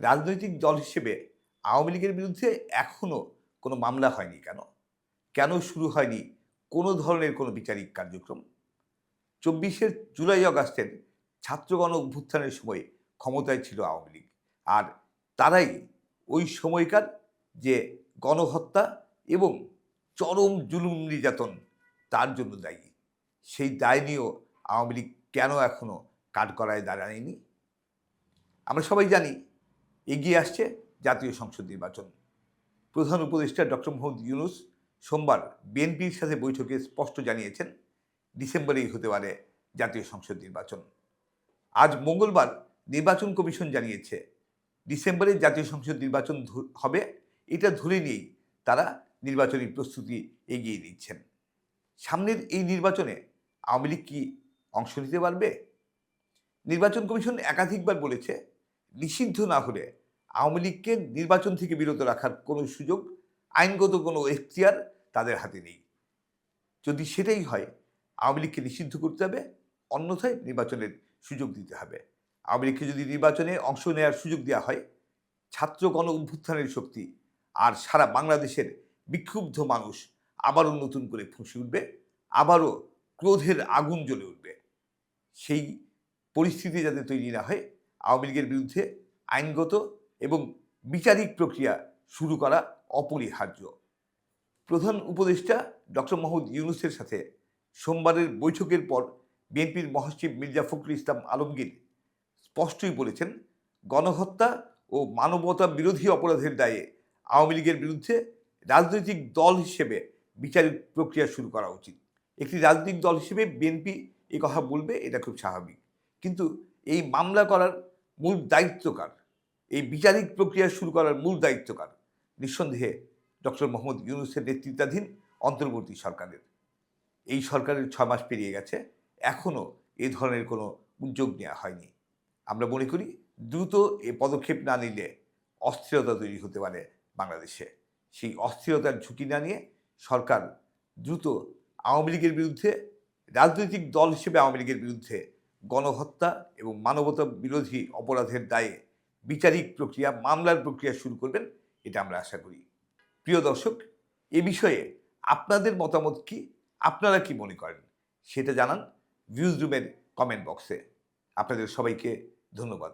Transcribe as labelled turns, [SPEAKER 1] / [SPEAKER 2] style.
[SPEAKER 1] রাজনৈতিক দল হিসেবে আওয়ামী লীগের বিরুদ্ধে এখনও কোনো মামলা হয়নি কেন? কেন শুরু হয়নি কোনো ধরনের কোনো বিচারিক কার্যক্রম? চব্বিশের জুলাই আগস্টের ছাত্রগণ অভ্যুত্থানের সময় ক্ষমতায় ছিল আওয়ামী লীগ। আর তারাই ওই সময়কার যে গণহত্যা এবং চরম জুলুম নির্যাতন তার জন্য দায়ী। সেই দায় নিয়েও আওয়ামী লীগ কেন এখনও কাঠগড়ায় দাঁড়ায়নি? আমরা সবাই জানি এগিয়ে আসছে জাতীয় সংসদ নির্বাচন। প্রধান উপদেষ্টা ডক্টর মোহাম্মদ ইউনুস সোমবার বিএনপির সাথে বৈঠকে স্পষ্ট জানিয়েছেন, ডিসেম্বরেই হতে পারে জাতীয় সংসদ নির্বাচন। আজ মঙ্গলবার নির্বাচন কমিশন জানিয়েছে, ডিসেম্বরে জাতীয় সংসদ নির্বাচন হবে। এটা ধরে নিয়েই তারা নির্বাচনী প্রস্তুতি এগিয়ে নিচ্ছেন। সামনের এই নির্বাচনে আওয়ামী লীগ কি অংশ নিতে পারবে? নির্বাচন কমিশন একাধিকবার বলেছে, নিষিদ্ধ না হলে আওয়ামী লীগকে নির্বাচন থেকে বিরত রাখার কোনো সুযোগ, আইনগত কোনো এখতিয়ার তাদের হাতে নেই। যদি সেটাই হয়, আওয়ামী লীগকে নিষিদ্ধ করতে হবে, অন্যথায় নির্বাচনের সুযোগ দিতে হবে। আওয়ামী লীগকে যদি নির্বাচনে অংশ নেওয়ার সুযোগ দেওয়া হয়, ছাত্র গণ অভ্যুত্থানের শক্তি আর সারা বাংলাদেশের বিক্ষুব্ধ মানুষ আবারও নতুন করে ফুঁসে উঠবে, আবারও ক্রোধের আগুন জ্বলে উঠবে। সেই পরিস্থিতি যাতে তৈরি না হয়, আওয়ামী লীগের বিরুদ্ধে আইনগত এবং বিচারিক প্রক্রিয়া শুরু করা অপরিহার্য। প্রধান উপদেষ্টা ডক্টর মোহাম্মদ ইউনুসের সাথে সোমবারের বৈঠকের পর বিএনপির মহাসচিব মির্জা ফখরুল ইসলাম আলমগীর স্পষ্টই বলেছেন, গণহত্যা ও মানবতা বিরোধী অপরাধের দায়ে আওয়ামী লীগের বিরুদ্ধে রাজনৈতিক দল হিসেবে বিচারিক প্রক্রিয়া শুরু করা উচিত। একটি রাজনৈতিক দল হিসেবে বিএনপি এ কথা বলবে, এটা খুব স্বাভাবিক। কিন্তু এই মামলা করার মূল দায়িত্বকার এই বিচারিক প্রক্রিয়া শুরু করার মূল দায়িত্বকার নিঃসন্দেহে ডক্টর মোহাম্মদ ইউনুসের নেতৃত্বাধীন অন্তর্বর্তী সরকারের। এই সরকারের ছ মাস পেরিয়ে গেছে এখনও এ ধরনের কোনো উদ্যোগ নেওয়া হয়নি। আমরা মনে করি দ্রুত এ পদক্ষেপ না নিলে অস্থিরতা তৈরি হতে পারে বাংলাদেশে। সেই অস্থিরতার ঝুঁকি না নিয়ে সরকার দ্রুত আওয়ামী লীগের বিরুদ্ধে, রাজনৈতিক দল হিসেবে আওয়ামী লীগের বিরুদ্ধে গণহত্যা এবং মানবতা বিরোধী অপরাধের দায়ে বিচারিক প্রক্রিয়া, মামলার প্রক্রিয়া শুরু করবেন, এটা আমরা আশা করি। প্রিয় দর্শক, এ বিষয়ে আপনাদের মতামত কি? আপনারা কি মনে করেন? সেটা জানান ভিউজ রুমের কমেন্ট বক্সে। আপনাদের সবাইকে ধন্যবাদ।